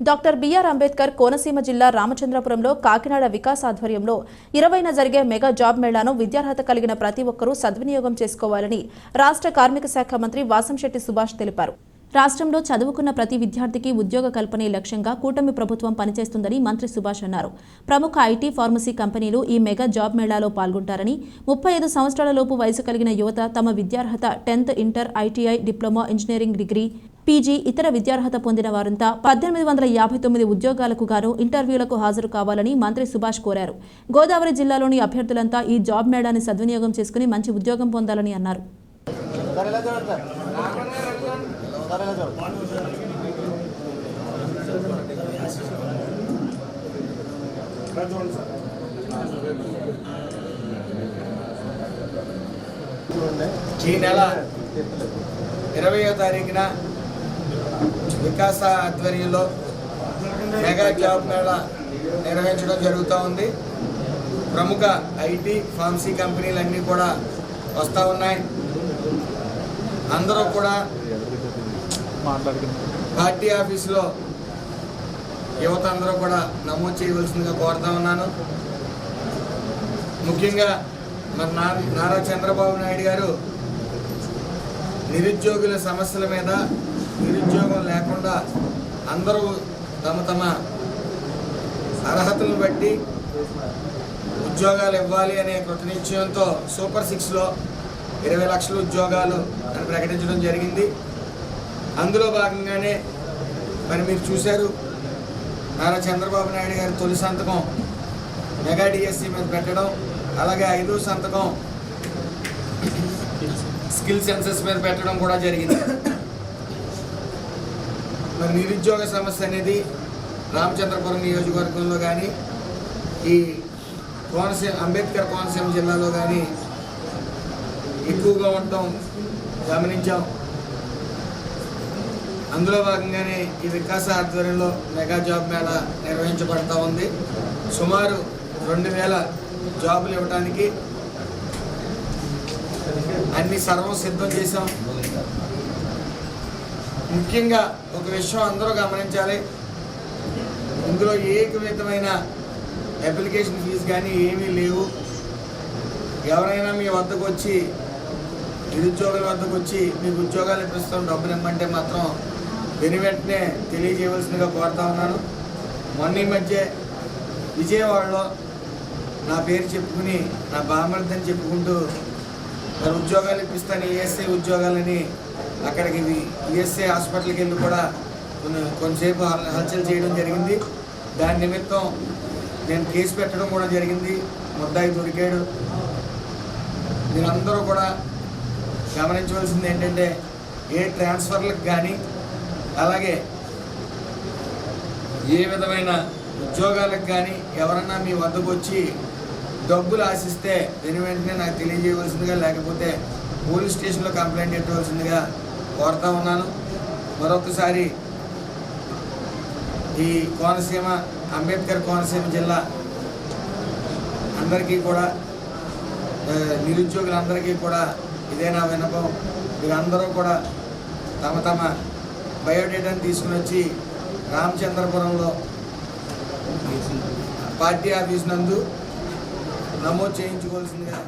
Doctor BR Ambedkar Konaseema జిల్లా రామచంద్రపురంలో కాకినాడ వికాస్ ఆధ్వర్యంలో ఇరవైన జరిగే మెగా జాబ్ మేళాను విద్యార్హత కలిగిన ప్రతి ఒక్కరూ సద్వినియోగం చేసుకోవాలని రాష్ట్ర కార్మిక శాఖ మంత్రి వాసంశెట్టి సుభాష్ తెలిపారు. రాష్ట్రంలో చదువుకున్న ప్రతి విద్యార్థికి ఉద్యోగ కల్పనే లక్ష్యంగా కూటమి ప్రభుత్వం పనిచేస్తుందని మంత్రి సుభాష్ అన్నారు. ప్రముఖ ఐటీ ఫార్మసీ కంపెనీలు ఈ మెగా జాబ్ మేళాలో పాల్గొంటారని ముప్పై ఐదు సంవత్సరాల లోపు వయసు కలిగిన యువత తమ విద్యార్హత tenth inter ITI diploma engineering degree PG ఇతర విద్యార్హత పొందిన వారంతా పద్దెనిమిది వందల యాభై తొమ్మిది ఉద్యోగాలకు గాను ఇంటర్వ్యూలకు హాజరు కావాలని మంత్రి సుభాష్ కోరారు. గోదావరి జిల్లాలోని అభ్యర్థులంతా ఈ జాబ్ మేళాని సద్వినియోగం చేసుకుని మంచి ఉద్యోగం పొందాలని అన్నారు. ఈ నెల ఇరవయో తారీఖున వికాస ఆధ్వర్యంలో మెగా జాబ్ మేళా నిర్వహించడం జరుగుతూ ఉంది. ప్రముఖ ఐటీ ఫార్మసీ కంపెనీలన్నీ కూడా వస్తూ ఉన్నాయి. అందరూ కూడా పార్టీ ఆఫీసులో యువత అందరూ కూడా నమోదు చేయవలసిందిగా కోరుతా ఉన్నాను. ముఖ్యంగా మరి నా నారా చంద్రబాబు నాయుడు గారు నిరుద్యోగుల సమస్యల మీద నిరుద్యోగ కూడా అందరూ తమ తమ అర్హతలను బట్టి ఉద్యోగాలు ఇవ్వాలి అనే కృత నిశ్చయంతో సూపర్ సిక్స్లో ఇరవై లక్షల ఉద్యోగాలు అని ప్రకటించడం జరిగింది. అందులో భాగంగానే మరి మీరు చూశారు నారా చంద్రబాబు నాయుడు గారి తొలి సంతకం మెగా డిఎస్సి మీద పెట్టడం అలాగే ఐదో సంతకం స్కిల్ సెన్సెస్ మీద పెట్టడం కూడా జరిగింది. మరి నిరుద్యోగ సమస్య అనేది రామచంద్రపురం నియోజకవర్గంలో కానీ ఈ కోనసీమ అంబేద్కర్ కోనసీమ జిల్లాలో కానీ ఎక్కువగా ఉండటం గమనించాం. అందులో భాగంగానే ఈ వికాస ఆధ్వర్యంలో మెగా జాబ్ మేళా నిర్వహించబడతా ఉంది. సుమారు రెండు వేల జాబులు ఇవ్వడానికి అన్ని సర్వం సిద్ధం చేశాం. ముఖ్యంగా ఒక విషయం అందరూ గమనించాలి. ఇందులో ఏ విధమైన అప్లికేషన్ ఫీజు కానీ ఏమీ లేవు. ఎవరైనా మీ వద్దకు వచ్చి నిరుద్యోగుల వద్దకు వచ్చి మీకు ఉద్యోగాలు ఇప్పిస్తాం డబ్బులు ఇమ్మంటే మాత్రం వెను వెంటనే తెలియజేయవలసిందిగా కోరుతా ఉన్నాను. మొన్న ఈ మధ్య విజయవాడలో నా పేరు చెప్పుకుని నా బామర్దని చెప్పుకుంటూ మరి ఉద్యోగాలు ఇప్పిస్తాను ఏఎస్ఐ ఉద్యోగాలని అక్కడికి ఈఎస్ఐ హాస్పిటల్కి వెళ్ళి కూడా కొన్ని కొంతసేపు హల్- హల్చల్ చేయడం జరిగింది. దాని నిమిత్తం నేను కేసు పెట్టడం కూడా జరిగింది. ముద్దాయి దొరికాడు. మీరందరూ కూడా గమనించవలసింది ఏంటంటే ఏ ట్రాన్స్ఫర్లకు కానీ అలాగే ఏ విధమైన ఉద్యోగాలకు కానీ ఎవరన్నా మీ వద్దకు వచ్చి డబ్బులు ఆశిస్తే దీని వెంటనే నాకు తెలియజేయవలసిందిగా లేకపోతే పోలీస్ స్టేషన్లో కంప్లైంట్ పెట్టవలసిందిగా కోరుతా ఉన్నాను. మరొకసారి ఈ కోనసీమ అంబేద్కర్ కోనసీమ జిల్లా అందరికీ కూడా నిరుద్యోగులందరికీ కూడా ఇదే నా విన్నపం. మీరందరూ కూడా తమ తమ బయోడేటాను తీసుకుని వచ్చి రామచంద్రపురంలో పార్టీ ఆఫీస్ నందు నమోదు చేయించుకోవాల్సిందిగా